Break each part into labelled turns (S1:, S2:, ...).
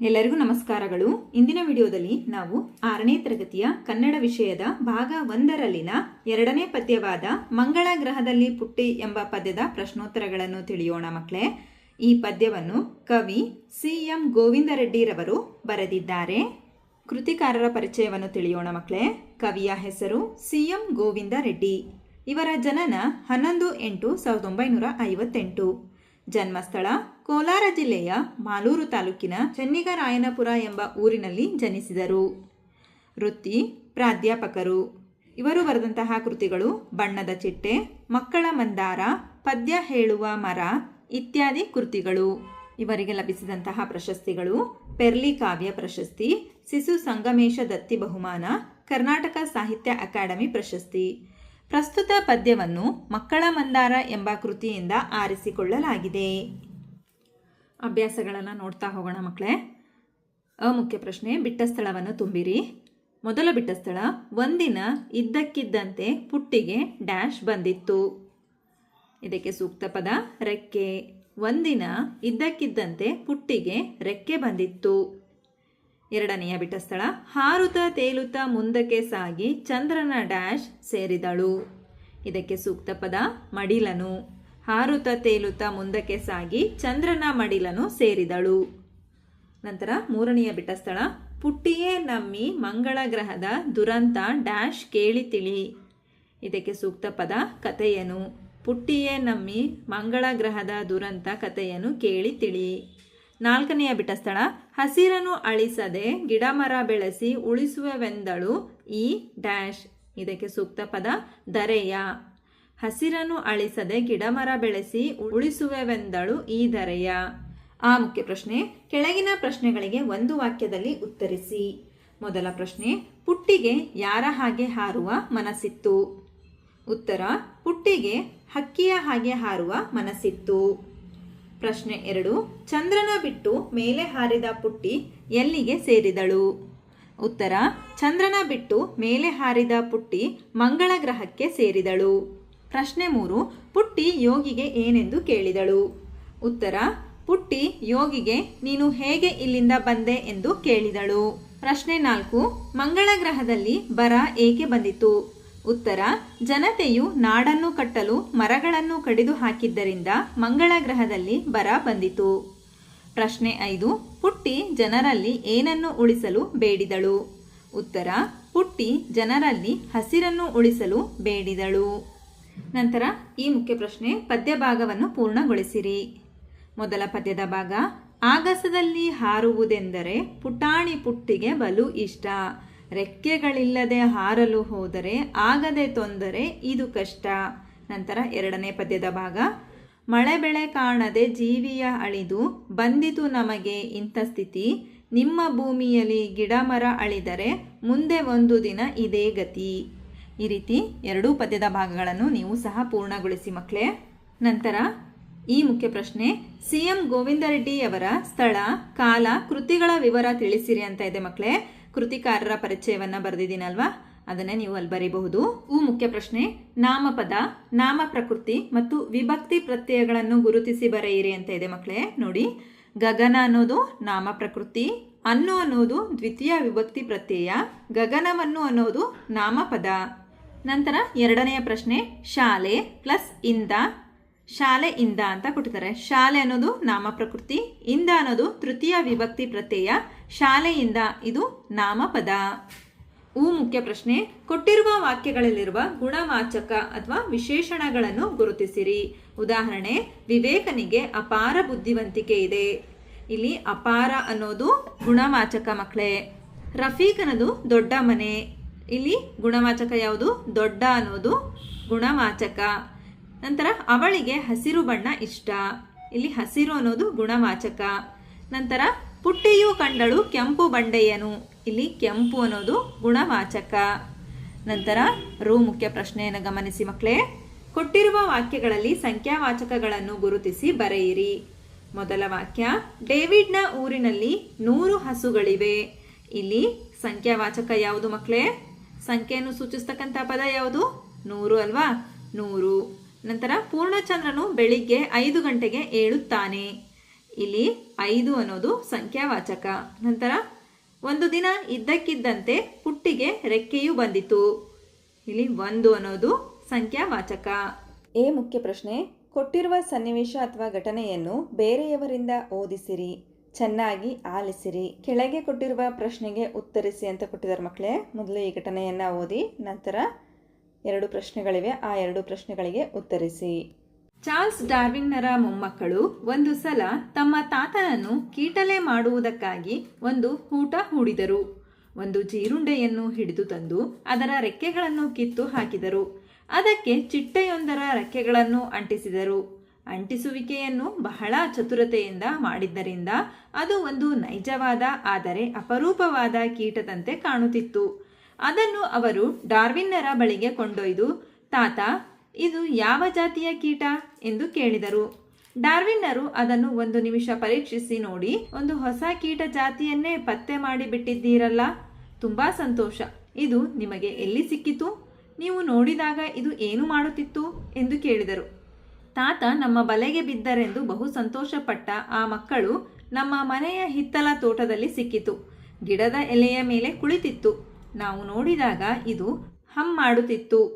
S1: ಎಲ್ಲರಿಗೂ ನಮಸ್ಕಾರಗಳು. ಇಂದಿನ ವಿಡಿಯೋದಲ್ಲಿ ನಾವು ಆರನೇ ತರಗತಿಯ ಕನ್ನಡ ವಿಷಯದ ಭಾಗ ಒಂದರಲ್ಲಿನ ಎರಡನೇ ಪದ್ಯವಾದ ಮಂಗಳ ಗ್ರಹದಲ್ಲಿ ಪುಟ್ಟಿ ಎಂಬ ಪದ್ಯದ ಪ್ರಶ್ನೋತ್ತರಗಳನ್ನು ತಿಳಿಯೋಣ ಮಕ್ಕಳೇ. ಈ ಪದ್ಯವನ್ನು ಕವಿ ಸಿ ಎಂ ಗೋವಿಂದ ರೆಡ್ಡಿರವರು ಬರೆದಿದ್ದಾರೆ. ಕೃತಿಕಾರರ ಪರಿಚಯವನ್ನು ತಿಳಿಯೋಣ ಮಕ್ಕಳೇ. ಕವಿಯ ಹೆಸರು ಸಿ ಎಂ ಗೋವಿಂದ ರೆಡ್ಡಿ ಇವರ ಜನನ ಹನ್ನೊಂದು ಎಂಟು ಸಾವಿರದ ಒಂಬೈನೂರ ಐವತ್ತೆಂಟು. ಜನ್ಮಸ್ಥಳ ಕೋಲಾರ ಜಿಲ್ಲೆಯ ಮಾಲೂರು ತಾಲೂಕಿನ ಚೆನ್ನಿಗರಾಯನಪುರ ಎಂಬ ಊರಿನಲ್ಲಿ ಜನಿಸಿದರು. ವೃತ್ತಿ, ಪ್ರಾಧ್ಯಾಪಕರು. ಇವರು ಬರೆದಂತಹ ಕೃತಿಗಳು ಬಣ್ಣದ ಚಿಟ್ಟೆ, ಮಕ್ಕಳ ಮಂದಾರ, ಪದ್ಯ ಹೇಳುವ ಮರ ಇತ್ಯಾದಿ ಕೃತಿಗಳು. ಇವರಿಗೆ ಲಭಿಸಿದಂತಹ ಪ್ರಶಸ್ತಿಗಳು ಪೆರ್ಲಿ ಕಾವ್ಯ ಪ್ರಶಸ್ತಿ, ಸಿಸು ಸಂಗಮೇಶ ದತ್ತಿ ಬಹುಮಾನ, ಕರ್ನಾಟಕ ಸಾಹಿತ್ಯ ಅಕಾಡೆಮಿ ಪ್ರಶಸ್ತಿ. ಪ್ರಸ್ತುತ ಪದ್ಯವನ್ನು ಮಕ್ಕಳ ಮಂದಾರ ಎಂಬ ಕೃತಿಯಿಂದ ಆರಿಸಿಕೊಳ್ಳಲಾಗಿದೆ. ಅಭ್ಯಾಸಗಳನ್ನು ನೋಡ್ತಾ ಹೋಗೋಣ ಮಕ್ಕಳೇ ಅಮುಖ್ಯ ಪ್ರಶ್ನೆ, ಬಿಟ್ಟ ಸ್ಥಳವನ್ನು ತುಂಬಿರಿ. ಮೊದಲ ಬಿಟ್ಟ ಸ್ಥಳ, ಒಂದಿನ ಇದ್ದಕ್ಕಿದ್ದಂತೆ ಪುಟ್ಟಿಗೆ ಡ್ಯಾಶ್ ಬಂದಿತ್ತು. ಇದಕ್ಕೆ ಸೂಕ್ತ ಪದ, ರೆಕ್ಕೆ. ಒಂದಿನ ಇದ್ದಕ್ಕಿದ್ದಂತೆ ಪುಟ್ಟಿಗೆ ರೆಕ್ಕೆ ಬಂದಿತ್ತು. ಎರಡನೆಯ ಬಿಟ್ಟ ಸ್ಥಳ ಹಾರುತ್ತಾ ತೇಲುತ ಮುಂದಕ್ಕೆ ಸಾಗಿ ಚಂದ್ರನ ಡ್ಯಾಶ್ ಸೇರಿದಳು. ಇದಕ್ಕೆ ಸೂಕ್ತ ಪದ, ಮಡಿಲನು. ಹಾರುತ್ತಾ ತೇಲುತ ಮುಂದಕ್ಕೆ ಸಾಗಿ ಚಂದ್ರನ ಮಡಿಲನು ಸೇರಿದಳು. ನಂತರ ಮೂರನೆಯ ಬಿಟ್ಟ ಸ್ಥಳ ಪುಟ್ಟಿಯೇ ನಮ್ಮಿ ಮಂಗಳ ಗ್ರಹದ ದುರಂತ ಡ್ಯಾಶ್ ಕೇಳಿ ತಿಳಿ ಇದಕ್ಕೆ ಸೂಕ್ತ ಪದ ಕಥೆಯನು, ಪುಟ್ಟಿಯೇ ನಮ್ಮಿ ಮಂಗಳ ಗ್ರಹದ ದುರಂತ ಕಥೆಯನ್ನು ಕೇಳಿ ತಿಳಿ ನಾಲ್ಕನೆಯ ಬಿಟ್ಟ ಸ್ಥಳ ಹಸಿರನ್ನು ಅಳಿಸದೆ ಗಿಡಮರ ಬೆಳೆಸಿ ಉಳಿಸುವವೆಂದಳು ಈ ಡ್ಯಾಶ್. ಇದಕ್ಕೆ ಸೂಕ್ತ ಪದ ದರೆಯ. ಹಸಿರನ್ನು ಅಳಿಸದೆ ಗಿಡಮರ ಬೆಳೆಸಿ ಉಳಿಸುವೆವೆಂದಳು ಈ ದರೆಯ ಆ ಮುಖ್ಯ ಪ್ರಶ್ನೆ, ಕೆಳಗಿನ ಪ್ರಶ್ನೆಗಳಿಗೆ ಒಂದು ವಾಕ್ಯದಲ್ಲಿ ಉತ್ತರಿಸಿ. ಮೊದಲ ಪ್ರಶ್ನೆ, ಪುಟ್ಟಿಗೆ ಯಾರ ಹಾಗೆ ಹಾರುವ ಮನಸ್ಸಿತ್ತು? ಉತ್ತರ, ಪುಟ್ಟಿಗೆ ಹಕ್ಕಿಯ ಹಾಗೆ ಹಾರುವ ಮನಸ್ಸಿತ್ತು. ಪ್ರಶ್ನೆ ಎರಡು, ಚಂದ್ರನ ಬಿಟ್ಟು ಮೇಲೆ ಹಾರಿದ ಪುಟ್ಟಿ ಎಲ್ಲಿಗೆ ಸೇರಿದಳು? ಉತ್ತರ, ಚಂದ್ರನ ಬಿಟ್ಟು ಮೇಲೆ ಹಾರಿದ ಪುಟ್ಟಿ ಮಂಗಳ ಗ್ರಹಕ್ಕೆ ಸೇರಿದಳು. ಪ್ರಶ್ನೆ ಮೂರು, ಪುಟ್ಟಿ ಯೋಗಿಗೆ ಏನೆಂದು ಕೇಳಿದಳು? ಉತ್ತರ, ಪುಟ್ಟಿ ಯೋಗಿಗೆ ನೀನು ಹೇಗೆ ಇಲ್ಲಿಂದ ಬಂದೆ ಎಂದು ಕೇಳಿದಳು. ಪ್ರಶ್ನೆ ನಾಲ್ಕು, ಮಂಗಳ ಗ್ರಹದಲ್ಲಿ ಬರ ಏಕೆ ಬಂದಿತು? ಉತ್ತರ, ಜನತೆಯು ನಾಡನ್ನು ಕಟ್ಟಲು ಮರಗಳನ್ನು ಕಡಿದು ಹಾಕಿದ್ದರಿಂದ ಮಂಗಳ ಗ್ರಹದಲ್ಲಿ ಬರ ಬಂದಿತು. ಪ್ರಶ್ನೆ ಐದು, ಪುಟ್ಟಿ ಜನರಲ್ಲಿ ಏನನ್ನು ಉಳಿಸಲು ಬೇಡಿದಳು? ಉತ್ತರ, ಪುಟ್ಟಿ ಜನರಲ್ಲಿ ಹಸಿರನ್ನು ಉಳಿಸಲು ಬೇಡಿದಳು. ನಂತರ ಈ ಮುಖ್ಯ ಪ್ರಶ್ನೆ ಪದ್ಯ ಭಾಗವನ್ನು ಪೂರ್ಣಗೊಳಿಸಿರಿ. ಮೊದಲ ಪದ್ಯದ ಭಾಗ, ಆಗಸದಲ್ಲಿ ಹಾರುವುದೆಂದರೆ ಪುಟಾಣಿ ಪುಟ್ಟಿಗೆ ಬಲು ಇಷ್ಟ. ರೆಕ್ಕೆಗಳಿಲ್ಲದೆ ಹಾರಲು ಹೋದರೆ ಆಗದೆ ತೊಂದರೆ ಇದು ಕಷ್ಟ ನಂತರ ಎರಡನೇ ಪದ್ಯದ ಭಾಗ, ಮಳೆ ಬೆಳೆ ಕಾಣದೆ ಜೀವಿಯ ಅಳಿದು ಬಂದಿತು ನಮಗೆ ಇಂಥ ಸ್ಥಿತಿ. ನಿಮ್ಮ ಭೂಮಿಯಲ್ಲಿ ಗಿಡ ಮರ ಅಳಿದರೆ ಮುಂದೆ ಒಂದು ದಿನ ಇದೇ ಗತಿ. ಈ ರೀತಿ ಎರಡೂ ಪದ್ಯದ ಭಾಗಗಳನ್ನು ನೀವು ಸಹ ಪೂರ್ಣಗೊಳಿಸಿ ಮಕ್ಕಳೇ. ನಂತರ ಈ ಮುಖ್ಯ ಪ್ರಶ್ನೆ ಸಿ ಎಂ ಗೋವಿಂದ ರೆಡ್ಡಿಯವರ ಸ್ಥಳ, ಕಾಲ, ಕೃತಿಗಳ ವಿವರ ತಿಳಿಸಿರಿ ಅಂತ ಇದೆ ಮಕ್ಕಳೇ. ಕೃತಿಕಾರರ ಪರಿಚಯವನ್ನ ಬರೆದಿದ್ದೀನಲ್ವಾ? ಅದನ್ನೇ ನೀವು ಅಲ್ಲಿ ಬರೀಬಹುದು. ಹೂ ಮುಖ್ಯ ಪ್ರಶ್ನೆ, ನಾಮಪದ, ನಾಮ ಪ್ರಕೃತಿ ಮತ್ತು ವಿಭಕ್ತಿ ಪ್ರತ್ಯಯಗಳನ್ನು ಗುರುತಿಸಿ ಬರೆಯಿರಿ ಅಂತ ಇದೆ ಮಕ್ಕಳೇ. ನೋಡಿ, ಗಗನ ಅನ್ನೋದು ನಾಮ ಪ್ರಕೃತಿ, ಅನ್ನು ಅನ್ನೋದು ದ್ವಿತೀಯ ವಿಭಕ್ತಿ ಪ್ರತ್ಯಯ, ಗಗನವನ್ನು ಅನ್ನೋದು ನಾಮಪದ. ನಂತರ ಎರಡನೆಯ ಪ್ರಶ್ನೆ, ಶಾಲೆ ಪ್ಲಸ್ ಇಂದ. ಶಾಲೆ ಇಂದ ಅಂತ ಕೊಟ್ಟಿದ್ದಾರೆ. ಶಾಲೆ ಅನ್ನೋದು ನಾಮ ಪ್ರಕೃತಿ ಇಂದ ಅನ್ನೋದು ತೃತೀಯ ವಿಭಕ್ತಿ ಪ್ರತ್ಯಯ. ಶಾಲೆಯಿಂದ ಇದು ನಾಮಪದ. ಉ ಮುಖ್ಯ ಪ್ರಶ್ನೆ, ಕೊಟ್ಟಿರುವ ವಾಕ್ಯಗಳಲ್ಲಿರುವ ಗುಣವಾಚಕ ಅಥವಾ ವಿಶೇಷಣಗಳನ್ನು ಗುರುತಿಸಿರಿ. ಉದಾಹರಣೆ, ವಿವೇಕನಿಗೆ ಅಪಾರ ಬುದ್ಧಿವಂತಿಕೆ ಇದೆ. ಇಲ್ಲಿ ಅಪಾರ ಅನ್ನೋದು ಗುಣವಾಚಕ ಮಕ್ಕಳೇ. ರಫೀಕ್ ದೊಡ್ಡ ಮನೆ. ಇಲ್ಲಿ ಗುಣವಾಚಕ ಯಾವುದು? ದೊಡ್ಡ ಅನ್ನೋದು ಗುಣವಾಚಕ. ನಂತರ ಅವಳಿಗೆ ಹಸಿರು ಬಣ್ಣ ಇಷ್ಟ. ಇಲ್ಲಿ ಹಸಿರು ಅನ್ನೋದು ಗುಣವಾಚಕ. ನಂತರ ಪುಟ್ಟಿಯು ಕಂಡಳು ಕೆಂಪು ಬಂಡೆಯನು. ಇಲ್ಲಿ ಕೆಂಪು ಅನ್ನೋದು ಗುಣವಾಚಕ. ನಂತರ ರೂ ಮುಖ್ಯ ಪ್ರಶ್ನೆಯನ್ನು ಗಮನಿಸಿ ಮಕ್ಕಳೇ. ಕೊಟ್ಟಿರುವ ವಾಕ್ಯಗಳಲ್ಲಿ ಸಂಖ್ಯಾವಾಚಕಗಳನ್ನು ಗುರುತಿಸಿ ಬರೆಯಿರಿ. ಮೊದಲ ವಾಕ್ಯ, ಡೇವಿಡ್ನ ಊರಿನಲ್ಲಿ ನೂರು ಹಸುಗಳಿವೆ. ಇಲ್ಲಿ ಸಂಖ್ಯಾವಾಚಕ ಯಾವುದು ಮಕ್ಕಳೇ? ಸಂಖ್ಯೆಯನ್ನು ಸೂಚಿಸ್ತಕ್ಕಂಥ ಪದ ಯಾವುದು? ನೂರು ಅಲ್ವಾ? ನೂರು. ನಂತರ ಪೂರ್ಣಚಂದ್ರನು ಬೆಳಿಗ್ಗೆ ಐದು ಗಂಟೆಗೆ ಏಳುತ್ತಾನೆ. ಇಲ್ಲಿ ಐದು ಅನ್ನೋದು ಸಂಖ್ಯಾವಾಚಕ. ನಂತರ, ಒಂದು ದಿನ ಇದ್ದಕ್ಕಿದ್ದಂತೆ ಪುಟ್ಟಿಗೆ ರೆಕ್ಕೆಯು ಬಂದಿತು. ಇಲ್ಲಿ ಒಂದು ಅನ್ನೋದು ಸಂಖ್ಯಾವಾಚಕ. ಎ ಮುಖ್ಯ ಪ್ರಶ್ನೆ, ಕೊಟ್ಟಿರುವ ಸನ್ನಿವೇಶ ಅಥವಾ ಘಟನೆಯನ್ನು ಬೇರೆಯವರಿಂದ ಓದಿಸಿರಿ. ಚೆನ್ನಾಗಿ ಆಲಿಸಿರಿ. ಕೆಳಗೆ ಕೊಟ್ಟಿರುವ ಪ್ರಶ್ನೆಗೆ ಉತ್ತರಿಸಿ ಅಂತ ಕೊಟ್ಟಿದ್ದಾರೆ ಮಕ್ಕಳೇ. ಮೊದಲು ಈ ಘಟನೆಯನ್ನು ಓದಿ, ನಂತರ ಎರಡು ಪ್ರಶ್ನೆಗಳಿವೆ. ಆ ಎರಡು ಪ್ರಶ್ನೆಗಳಿಗೆ ಉತ್ತರಿಸಿ. ಚಾರ್ಲ್ಸ್ ಡಾರ್ವಿನ್ನರ ಮೊಮ್ಮಕ್ಕಳು ಒಂದು ಸಲ ತಮ್ಮ ತಾತನನ್ನು ಕೀಟಲೆ ಮಾಡುವುದಕ್ಕಾಗಿ ಒಂದು ಊಟ ಹೂಡಿದರು. ಒಂದು ಜೀರುಂಡೆಯನ್ನು ಹಿಡಿದು ತಂದು ಅದರ ರೆಕ್ಕೆಗಳನ್ನು ಕಿತ್ತು ಹಾಕಿದರು. ಅದಕ್ಕೆ ಚಿಟ್ಟೆಯೊಂದರ ರೆಕ್ಕೆಗಳನ್ನು ಅಂಟಿಸಿದರು. ಅಂಟಿಸುವಿಕೆಯನ್ನು ಬಹಳ ಚತುರತೆಯಿಂದ ಮಾಡಿದ್ದರಿಂದ ಅದು ಒಂದು ನೈಜವಾದ ಆದರೆ ಅಪರೂಪವಾದ ಕೀಟದಂತೆ ಕಾಣುತ್ತಿತ್ತು. ಅದನ್ನು ಅವರು ಡಾರ್ವಿನ್ನರ ಬಳಿಗೆ ಕೊಂಡೊಯ್ದು, ತಾತ, ಇದು ಯಾವ ಜಾತಿಯ ಕೀಟ? ಎಂದು ಕೇಳಿದರು. ಡಾರ್ವಿನ್ನರು ಅದನ್ನು ಒಂದು ನಿಮಿಷ ಪರೀಕ್ಷಿಸಿ ನೋಡಿ, ಒಂದು ಹೊಸ ಕೀಟ ಜಾತಿಯನ್ನೇ ಪತ್ತೆ ಮಾಡಿಬಿಟ್ಟಿದ್ದೀರಲ್ಲ? ತುಂಬ ಸಂತೋಷ. ಇದು ನಿಮಗೆ ಎಲ್ಲಿ ಸಿಕ್ಕಿತು? ನೀವು ನೋಡಿದಾಗ ಇದು ಏನು ಮಾಡುತ್ತಿತ್ತು? ಎಂದು ಕೇಳಿದರು. ತಾತ ನಮ್ಮ ಬಲೆಗೆ ಬಿದ್ದರೆಂದು ಬಹು ಸಂತೋಷಪಟ್ಟ ಆ ಮಕ್ಕಳು ನಮ್ಮ ಮನೆಯ ಹಿತ್ತಲ ತೋಟದಲ್ಲಿ ಸಿಕ್ಕಿತು. ಗಿಡದ ಎಲೆಯ ಮೇಲೆ ಕುಳಿತಿತ್ತು. ನಾವು ನೋಡಿದಾಗ ಇದು ಹಮ್ ಮಾಡುತ್ತಿತ್ತು.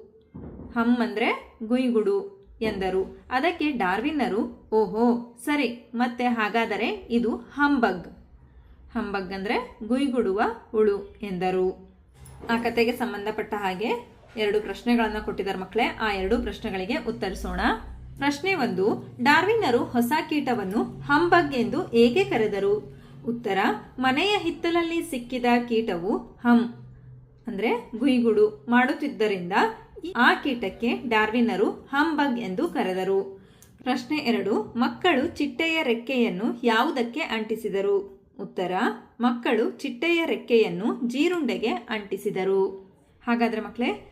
S1: ಹಮ್ ಅಂದ್ರೆ ಗುಯ್ಗುಡು ಎಂದರು. ಅದಕ್ಕೆ ಡಾರ್ವಿನ್ನರು, ಓಹೋ, ಸರಿ, ಮತ್ತೆ ಹಾಗಾದರೆ ಇದು ಹಂಬಗ್. ಹಂಬಗ್ ಅಂದ್ರೆ ಗುಯ್ಗುಡುವ ಹುಳು ಎಂದರು. ಆ ಕತೆಗೆ ಸಂಬಂಧಪಟ್ಟ ಹಾಗೆ ಎರಡು ಪ್ರಶ್ನೆಗಳನ್ನು ಕೊಟ್ಟಿದ್ದಾರೆ ಮಕ್ಕಳೇ. ಆ ಎರಡು ಪ್ರಶ್ನೆಗಳಿಗೆ ಉತ್ತರಿಸೋಣ. ಪ್ರಶ್ನೆ ಒಂದು, ಡಾರ್ವಿನ್ನರು ಹೊಸ ಕೀಟವನ್ನು ಹಂಬಗ್ ಎಂದು ಹೇಗೆ ಕರೆದರು? ಉತ್ತರ, ಮನೆಯ ಹಿತ್ತಲಲ್ಲಿ ಸಿಕ್ಕಿದ ಕೀಟವು ಹಮ್ ಅಂದ್ರೆ ಗುಯ್ಗುಡು ಮಾಡುತ್ತಿದ್ದರಿಂದ ಆ ಕೀಟಕ್ಕೆ ಡಾರ್ವಿನ್ನರು ಹಂಬಗ್ ಎಂದು ಕರೆದರು. ಪ್ರಶ್ನೆ ಎರಡು, ಮಕ್ಕಳು ಚಿಟ್ಟೆಯ ರೆಕ್ಕೆಯನ್ನು ಯಾವುದಕ್ಕೆ ಅಂಟಿಸಿದರು? ಉತ್ತರ, ಮಕ್ಕಳು ಚಿಟ್ಟೆಯ ರೆಕ್ಕೆಯನ್ನು ಜೀರುಂಡೆಗೆ ಅಂಟಿಸಿದರು. ಹಾಗಾದ್ರೆ ಮಕ್ಕಳೇ